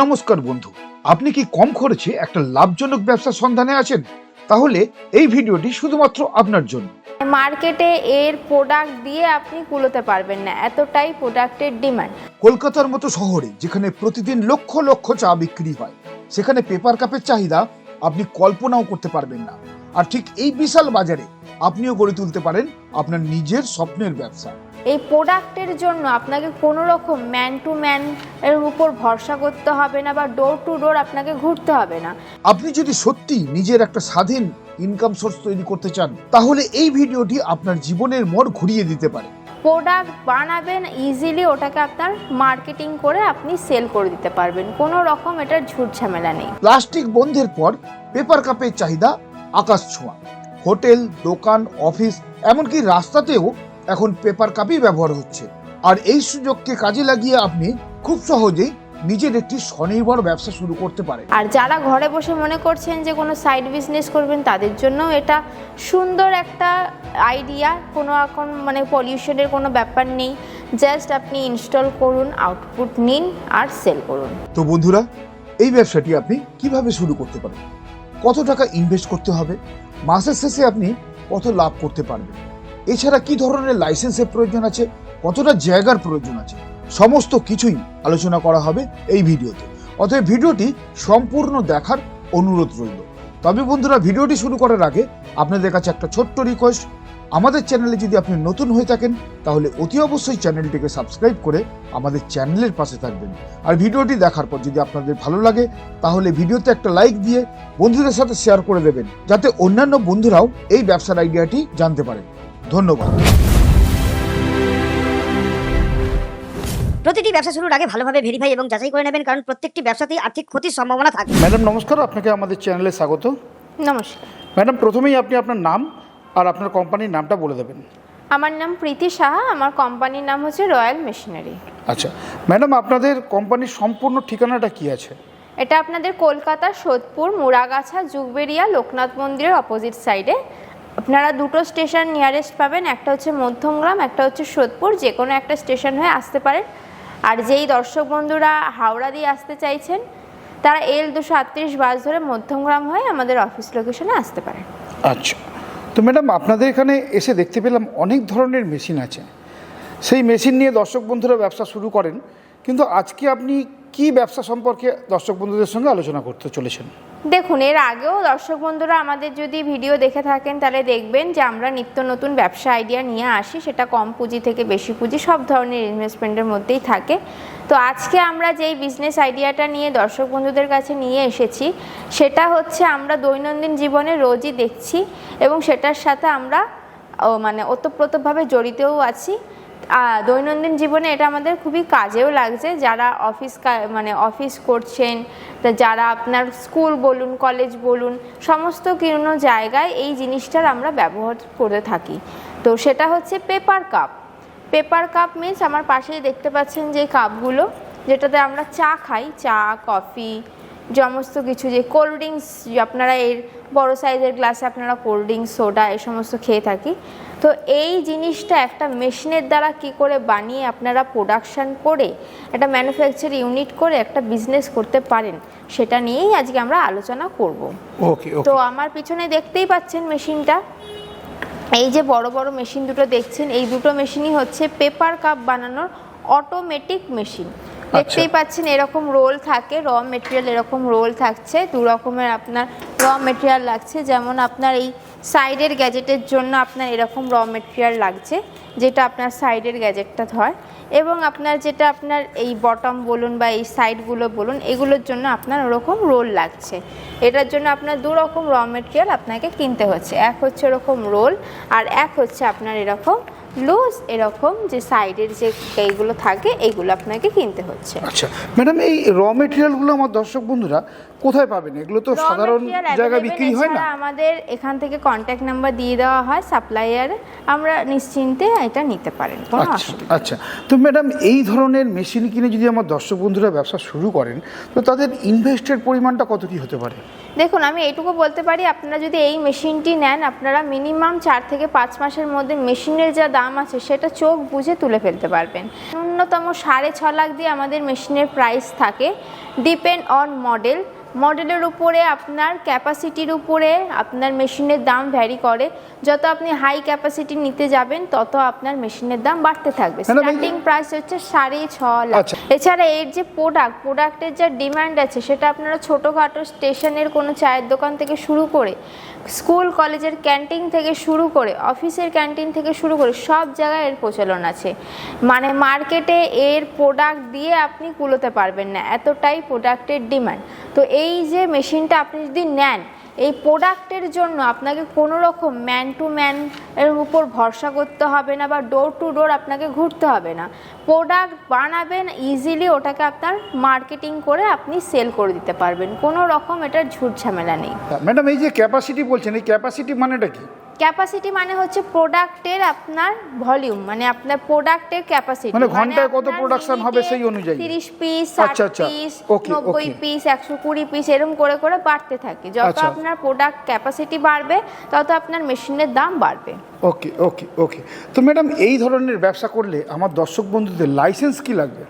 নমস্কার বন্ধু আপনি কি কম খরচে একটা লাভজনক ব্যবসার সন্ধানে আছেন? তাহলে এই ভিডিওটি শুধুমাত্র আপনার জন্য। মার্কেটে এর প্রোডাক্ট দিয়ে আপনি কুলোতে পারবেন না এতটাই প্রোডাক্টের ডিমান্ড কলকাতার মতো শহরে যেখানে প্রতিদিন লক্ষ লক্ষ চা বিক্রি হয় সেখানে পেপার কাপের চাহিদা আপনি কল্পনাও করতে পারবেন না। আর ঠিক এই বিশাল বাজারে আপনিও গড়ে তুলতে পারেন আপনার নিজের স্বপ্নের ব্যবসা। এই প্রোডাক্টের জন্য আপনাকে কোনো রকম ম্যান টু ম্যান এর উপর ভরসা করতে হবে না বা ডোর টু ডোর আপনাকে ঘুরতে হবে না। আপনি যদি সত্যি নিজের একটা স্বাধীন ইনকাম সোর্স তৈরি করতে চান তাহলে এই ভিডিওটি আপনার জীবনের মোড় ঘুরিয়ে দিতে পারে। প্রোডাক্ট বানাবেন ইজিলি ওটাকে আপনার মার্কেটিং করে আপনি সেল করে দিতে পারবেন। কোনো রকম এটার ঝুট ঝামেলা নেই। প্লাস্টিক বন্ধের পর পেপার কাপের চাহিদা আকাশ ছোঁয়া। হোটেল দোকান অফিস এমনকি রাস্তাতেও এখন পেপার কাপই ব্যবহার হচ্ছে। আর এই সুযোগকে কাজে লাগিয়ে আপনি খুব সহজেই নিজের একটি স্বনির্ভর ব্যবসা শুরু করতে পারেন। আর যারা ঘরে বসে মনে করছেন যে কোনো সাইড বিজনেস করবেন তাদের জন্য এটা সুন্দর একটা আইডিয়া কোনো এখন মানে পলিউশনের কোনো ব্যাপার নেই। জাস্ট আপনি ইনস্টল করুন আউটপুট নিন আর সেল করুন। তো বন্ধুরা এই ব্যবসাটি আপনি কীভাবে শুরু করতে পারেন? কত টাকা ইনভেস্ট করতে হবে? মাসের শেষে আপনি কত লাভ করতে পারবেন? এছাড়া কি ধরনের লাইসেন্সের প্রয়োজন আছে? কতটা জায়গার প্রয়োজন আছে? সমস্ত কিছুই আলোচনা করা হবে এই ভিডিওতে। অতএব ভিডিওটি সম্পূর্ণ দেখার অনুরোধ রইল। তবে বন্ধুরা, ভিডিওটি শুরু করার আগে আপনাদের কাছে একটা ছোট্ট রিকোয়েস্ট আমাদের চ্যানেলে যদি আপনি নতুন হয়ে থাকেন, তাহলে অতি অবশ্যই চ্যানেলটিকে সাবস্ক্রাইব করে আমাদের চ্যানেলের পাশে থাকবেন। আর ভিডিওটি দেখার পর যদি আপনাদের ভালো লাগে, তাহলে ভিডিওতে একটা লাইক দিয়ে বন্ধুদের সাথে শেয়ার করে দেবেন, যাতে অন্যান্য বন্ধুরাও এই ব্যবসার আইডিয়াটি জানতে পারেন ধন্যবাদ। প্রতিটি ব্যবসা শুরুর আগে ভালোভাবে ভেরিফাই এবং যাচাই করে নেবেন কারণ প্রত্যেকটি ব্যবসাতেই আর্থিক ক্ষতির সম্ভাবনা থাকে। ম্যাডাম নমস্কার আপনাকে আমাদের চ্যানেলে স্বাগত। নমস্কার। ম্যাডাম প্রথমেই আপনি আপনার নাম আর আপনার কোম্পানির নামটা বলে দেবেন। আমার নাম প্রীতি সাহা আমার কোম্পানির নাম হচ্ছে রয়্যাল মেশিনারি। আচ্ছা ম্যাডাম আপনাদের কোম্পানির সম্পূর্ণ ঠিকানাটা কি আছে? এটা আপনাদের কলকাতার সোদপুর মুড়াগাছা যুগবেরিয়া লোকনাথ মন্দিরের অপোজিট সাইডে আপনারা দুটো স্টেশন নিয়ারেস্ট পাবেন, একটা হচ্ছে মধ্যমগ্রাম, একটা হচ্ছে সোদপুর, যে কোনো একটা স্টেশন হয়ে আসতে পারেন। আর যেই দর্শক বন্ধুরা হাওড়া দিয়ে আসতে চাইছেন, তারা এল দুশো আটত্রিশ বাস ধরে মধ্যমগ্রাম হয়ে আমাদের অফিস লোকেশনে আসতে পারেন। আচ্ছা। তো ম্যাডাম, আপনাদের এখানে এসে দেখতে পেলাম অনেক ধরনের মেশিন আছে। সেই মেশিন নিয়ে দর্শক বন্ধুরা ব্যবসা শুরু করেন, কিন্তু আজকে আপনি কি ব্যবসা সম্পর্কে দর্শক বন্ধুদের সঙ্গে আলোচনা করতে চলেছেন? দেখুন, এর আগেও দর্শক বন্ধুরা আমাদের যদি ভিডিও দেখে থাকেন, তাহলে দেখবেন যে আমরা নিত্য নতুন ব্যবসা আইডিয়া নিয়ে আসি। সেটা কম পুঁজি থেকে বেশি পুঁজি, সব ধরনের ইনভেস্টমেন্টের মধ্যেই থাকে। তো আজকে আমরা যেই বিজনেস আইডিয়াটা নিয়ে দর্শক বন্ধুদের কাছে নিয়ে এসেছি, সেটা হচ্ছে আমরা দৈনন্দিন জীবনে রোজই দেখছি এবং সেটার সাথে আমরা মানে ওতপ্রোতভাবে জড়িতও আছি। দৈনন্দিন জীবনে এটা আমাদের খুবই কাজেও লাগছে। যারা অফিস মানে অফিস করছেন যারা আপনার স্কুল বলুন কলেজ বলুন, সমস্ত কোনো জায়গায় এই জিনিসটার আমরা ব্যবহার করে থাকি। তো সেটা হচ্ছে paper cup paper cup means আমার পাশেই দেখতে পাচ্ছেন যে কাপগুলো যেটাতে আমরা চা খাই, চা কফি সমস্ত কিছু যে কোল্ড ড্রিঙ্কস আপনারা এর বড় সাইজের গ্লাসে আপনারা কোল্ড ড্রিঙ্কস সোডা এই সমস্ত খেয়ে থাকি। তো এই জিনিসটা একটা মেশিনের দ্বারা কি করে বানিয়ে আপনারা প্রোডাকশান করে একটা ম্যানুফ্যাকচার ইউনিট করে একটা বিজনেস করতে পারেন সেটা নিয়েই আজকে আমরা আলোচনা করব। ওকে তো আমার পিছনে দেখতেই পাচ্ছেন মেশিনটা। এই যে বড় বড় মেশিন দুটো দেখছেন এই দুটো মেশিনই হচ্ছে পেপার কাপ বানানোর অটোমেটিক মেশিন দেখতেই পাচ্ছেন এরকম রোল থাকে র মেটেরিয়াল এরকম রোল থাকছে, দু রকমের আপনার র মেটেরিয়াল লাগছে, যেমন আপনার এই সাইডের গ্যাজেটের জন্য আপনার এরকম র মেটেরিয়াল লাগছে, যেটা আপনার সাইডের গ্যাজেটটা হয় এবং আপনার যেটা আপনার এই বটম বলুন বা এই সাইডগুলো বলুন, এগুলোর জন্য আপনার ওরকম রোল লাগছে। এটার জন্য আপনার দু রকম র মেটেরিয়াল আপনাকে কিনতে হচ্ছে, এক হচ্ছে ওরকম রোল আর এক হচ্ছে আপনার এরকম লুজ এরকম যে সাইডের যে এইগুলো থাকে এইগুলো আপনাকে কিনতে হচ্ছে। আচ্ছা ম্যাডাম এই র মেটেরিয়ালগুলো আমার দর্শক বন্ধুরা কোথায় পাবেন? এগুলো তো সাধারণ জায়গায় বিক্রি হয় না? আমাদের এখান থেকে কন্ট্যাক্ট নাম্বার দিয়ে দেওয়া হয় সাপ্লাইয়ারে আমরা নিশ্চিন্তে এটা নিতে পারেন কোনো আচ্ছা অসুবিধা আচ্ছা। তো ম্যাডাম এই ধরনের মেশিন কিনে যদি আমার দর্শক বন্ধুরা ব্যবসা শুরু করেন তো তাদের ইনভেস্টের পরিমাণটা কত কি হতে পারে? দেখুন, আমি এইটুকু বলতে পারি, আপনারা যদি এই মেশিনটি নেন, আপনারা মিনিমাম চার থেকে পাঁচ মাসের মধ্যে মেশিনের যা দাম আছে, সেটা চোখ বুঝে তুলে ফেলতে পারবেন। ন্যূনতম সাড়ে ছ লাখ দিয়ে আমাদের মেশিনের প্রাইস থাকে। ডিপেন্ড অন মডেল মডেলের উপরে আপনার ক্যাপাসিটির উপরে আপনার মেশিনের দাম ভ্যারি করে। যত আপনি হাই ক্যাপাসিটি নিতে যাবেন তত আপনার মেশিনের দাম বাড়তে থাকবে। স্টার্টিং প্রাইস হচ্ছে সাড়ে ছ লাখ। আচ্ছা। এছাড়া এর যে প্রোডাক্ট প্রোডাক্টের যা ডিমান্ড আছে সেটা আপনারা ছোটোখাটো স্টেশনের কোনো চায়ের দোকান থেকে শুরু করে স্কুল কলেজের ক্যান্টিন থেকে শুরু করে অফিসের ক্যান্টিন থেকে শুরু করে সব জায়গায় এর প্রচলন আছে। মানে মার্কেটে এর প্রোডাক্ট দিয়ে আপনি কুলোতে পারবেন না। এতটাই প্রোডাক্টের ডিমান্ড তো এই যে মেশিনটা আপনি যদি নেন, এই প্রোডাক্টের জন্য আপনাকে কোনো রকম ম্যান টু ম্যান এর উপর ভরসা করতে হবে না বা ডোর টু ডোর আপনাকে ঘুরতে হবে না। প্রোডাক্ট বানাবেন ইজিলি ওটাকে আপনার মার্কেটিং করে আপনি সেল করে দিতে পারবেন। কোনো রকম এটার ঝুট ঝামেলা নেই। ম্যাডাম, এই যে ক্যাপাসিটি বলছেন, এই ক্যাপাসিটি মানেটা কি? ক্যাপাসিটি মানে হচ্ছে প্রোডাক্টের আপনার ভলিউম মানে আপনার প্রোডাক্টের ক্যাপাসিটি মানে ঘন্টায় কত production হবে সেই অনুযায়ী? তিরিশ পিস আচ্ছা, ষাট আচ্ছা। পিস Okay, নব্বই okay. পিস একশো কুড়ি পিস এরকম করে করে বাড়তে থাকে যত আচ্ছা। আপনার প্রোডাক্ট ক্যাপাসিটি বাড়বে তত আপনার মেশিনের দাম বাড়বে ওকে ওকে ওকে তো ম্যাডাম এই ধরনের ব্যবসা করলে আমার দর্শক বন্ধুদের লাইসেন্স কি লাগবে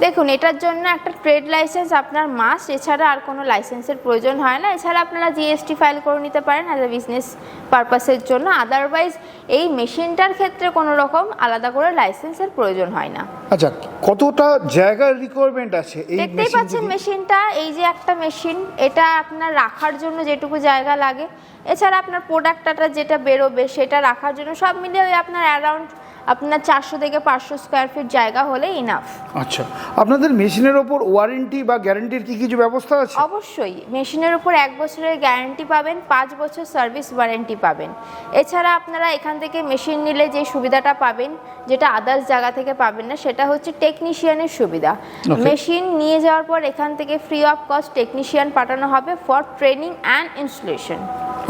দেখুন এটার জন্য একটা ট্রেড লাইসেন্স আপনার মাস এছাড়া আর কোনো লাইসেন্সের প্রয়োজন হয় না। এছাড়া আপনারা জিএসটি ফাইল করে নিতে পারেন অ্যাজ এ বিজনেস পারপাসের জন্য। আদারওয়াইজ এই মেশিনটার ক্ষেত্রে কোনো রকম আলাদা করে লাইসেন্সের প্রয়োজন হয় না। আচ্ছা কতটা জায়গার রিকোয়ারমেন্ট আছে এই দেখতেই পাচ্ছেন মেশিনটা এই যে একটা মেশিন এটা আপনার রাখার জন্য যেটুকু জায়গা লাগে। এছাড়া আপনার প্রোডাক্টটা যেটা বেরোবে সেটা রাখার জন্য সব মিলিয়ে ওই আপনার অ্যারাউন্ড আপনার চারশো থেকে পাঁচশো স্কোয়ার ফিট জায়গা হলে ইনাফ আচ্ছা আপনাদের মেশিনের ওপর ওয়ারেন্টি বা গ্যারান্টির কি কিছু ব্যবস্থা আছে? অবশ্যই মেশিনের ওপর এক বছরের গ্যারান্টি পাবেন পাঁচ বছর সার্ভিস ওয়ারেন্টি পাবেন। এছাড়া আপনারা এখান থেকে মেশিন নিলে যে সুবিধাটা পাবেন যেটা আদার্স জায়গা থেকে পাবেন না সেটা হচ্ছে টেকনিশিয়ানের সুবিধা। মেশিন নিয়ে যাওয়ার পর এখান থেকে ফ্রি অফ কস্ট টেকনিশিয়ান পাঠানো হবে for training and installation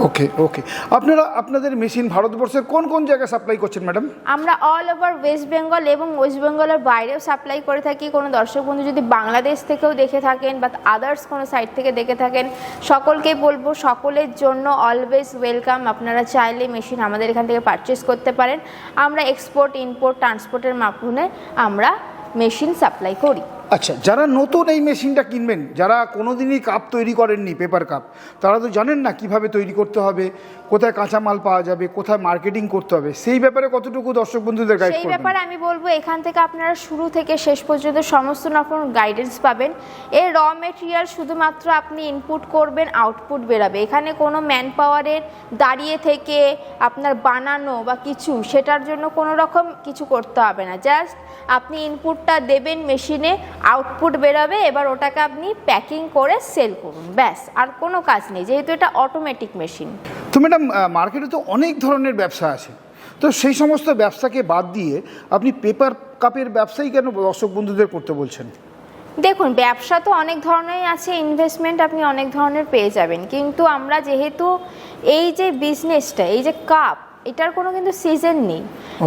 okay okay আপনারা আপনাদের মেশিন ভারতবর্ষের কোন কোন জায়গায় সাপ্লাই করছেন ম্যাডাম আমরা অল ওভার ওয়েস্ট বেঙ্গল এবং ওয়েস্ট বেঙ্গলের বাইরেও সাপ্লাই করে থাকি। কোনো দর্শক বন্ধু যদি বাংলাদেশ থেকেও দেখে থাকেন বা আদার্স কোনো সাইট থেকে দেখে থাকেন, সকলকেই বলব সকলের জন্য অলওয়েজ ওয়েলকাম আপনারা চাইলে মেশিন আমাদের এখান থেকে পারচেস করতে পারেন। আমরা এক্সপোর্ট ইম্পোর্ট ট্রান্সপোর্টের মাধ্যমে আমরা মেশিন সাপ্লাই করি। আচ্ছা যারা নতুন এই মেশিনটা কিনবেন যারা কোনোদিনই কাপ তৈরি করেননি পেপার কাপ তারা তো জানেন না কীভাবে তৈরি করতে হবে কোথায় কাঁচামাল পাওয়া যাবে কোথায় মার্কেটিং করতে হবে। সেই ব্যাপারে কতটুকু দর্শক বন্ধুদের গাইড সেই ব্যাপারে আমি বলব এখান থেকে আপনারা শুরু থেকে শেষ পর্যন্ত সমস্ত রকম গাইডেন্স পাবেন। এর র মেটেরিয়াল শুধুমাত্র আপনি ইনপুট করবেন আউটপুট বেরাবে। এখানে কোনো ম্যান পাওয়ারের দাঁড়িয়ে থেকে আপনার বানানো বা কিছু সেটার জন্য কোনো রকম কিছু করতে হবে না। জাস্ট আপনি ইনপুটটা দেবেন মেশিনে আউটপুট বেরোবে এবার ওটাকে আপনি প্যাকিং করে সেল করুন। ব্যাস আর কোনো কাজ নেই যেহেতু এটা অটোমেটিক মেশিন তো ম্যাডাম মার্কেটে তো অনেক ধরনের ব্যবসা আছে। তো সেই সমস্ত ব্যবসাকে বাদ দিয়ে আপনি পেপার কাপের ব্যবসাই কেন দর্শক বন্ধুদের করতে বলছেন? দেখুন ব্যবসা তো অনেক ধরনেরই আছে ইনভেস্টমেন্ট আপনি অনেক ধরনের পেয়ে যাবেন। কিন্তু আমরা যেহেতু এই যে বিজনেসটা এই যে কাপ এটার কোনো কিন্তু সিজন নেই।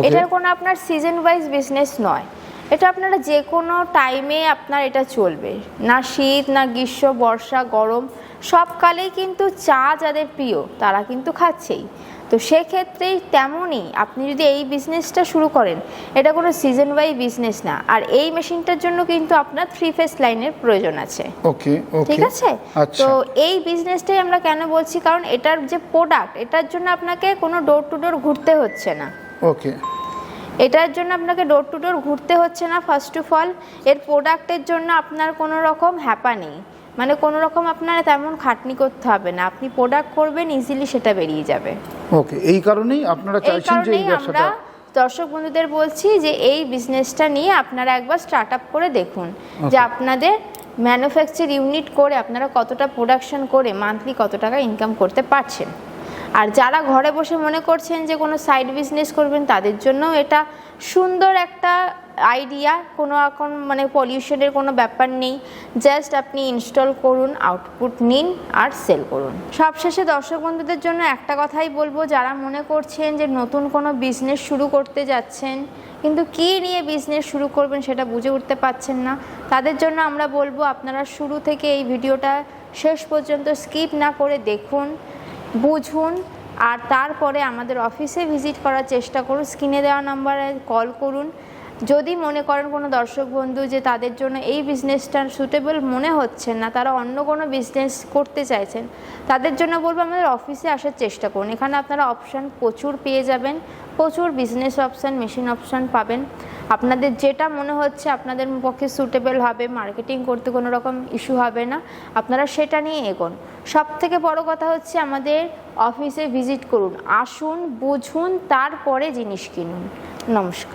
এটার কোনো আপনার সিজন ওয়াইজ বিজনেস নয়। এটা আপনারা যে কোনো টাইমে আপনার এটা চলবে। না শীত না গ্রীষ্ম বর্ষা গরম সবকালেই কিন্তু চা যাদের প্রিয় তারা কিন্তু খাচ্ছেই। তো সেক্ষেত্রেই তেমনই আপনি যদি এই বিজনেসটা শুরু করেন এটা কোনো সিজন ওয়াই বিজনেস না। আর এই মেশিনটার জন্য কিন্তু আপনার থ্রি ফেস লাইনের প্রয়োজন আছে। ওকে ওকে ঠিক আছে? আচ্ছা। তো এই বিজনেসটাই আমরা কেন বলছি? কারণ এটার যে প্রোডাক্ট এটার জন্য আপনাকে কোনো ডোর টু ডোর ঘুরতে হচ্ছে না। ওকে এটার জন্য আপনাকে ডোর টু ডোর ঘুরতে হচ্ছে না ফার্স্ট অফ অল এর প্রোডাক্টের জন্য আপনার কোনো রকম হ্যাপা নেই। মানে কোনো রকম আপনার তেমন খাটনি করতে হবে না। আপনি প্রোডাক্ট করবেন ইজিলি সেটা বেরিয়ে যাবে। ওকে এই কারণেই আপনারা চাইছেন যে এই ব্যবসাটা আমরা দর্শক বন্ধুদের বলছি যে এই বিজনেসটা নিয়ে আপনারা একবার স্টার্ট আপ করে দেখুন। যে আপনাদের ম্যানুফ্যাকচার ইউনিট করে আপনারা কতটা প্রোডাকশন করে মান্থলি কত টাকা ইনকাম করতে পারছেন। আর যারা ঘরে বসে মনে করছেন যে কোনো সাইড বিজনেস করবেন, তাদের জন্য এটা সুন্দর একটা আইডিয়া কোনো এখন মানে পলিউশনের কোনো ব্যাপার নেই। জাস্ট আপনি ইনস্টল করুন আউটপুট নিন আর সেল করুন। সবশেষে দর্শক বন্ধুদের জন্য একটা কথাই বলব, যারা মনে করছেন যে নতুন কোনো বিজনেস শুরু করতে যাচ্ছেন, কিন্তু কী নিয়ে বিজনেস শুরু করবেন সেটা বুঝে উঠতে পারছেন না, তাদের জন্য আমরা বলব আপনারা শুরু থেকে এই ভিডিওটা শেষ পর্যন্ত স্কিপ না করে দেখুন। বুঝুন আর তারপরে আমাদের অফিসে ভিজিট করার চেষ্টা করুন। স্ক্রিনে দেওয়া নাম্বারে কল করুন। যদি মনে করেন কোনো দর্শক বন্ধু যে তাদের জন্য এই বিজনেসটা সুটেবল মনে হচ্ছে না, তারা অন্য কোনো বিজনেস করতে চাইছেন, তাদের জন্য বলব আমাদের অফিসে আসার চেষ্টা করুন। এখানে আপনারা অপশান প্রচুর পেয়ে যাবেন, প্রচুর বিজনেস অপশান মেশিন অপশান পাবেন। আপনাদের যেটা মনে হচ্ছে আপনাদের পক্ষে সুটেবল হবে মার্কেটিং করতে কোনো রকম ইস্যু হবে না। আপনারা সেটা নিয়ে এগোন। সব থেকে বড় কথা হচ্ছে আমাদের অফিসে ভিজিট করুন, আসুন, বুঝুন, তারপরে জিনিস কিনুন। নমস্কার।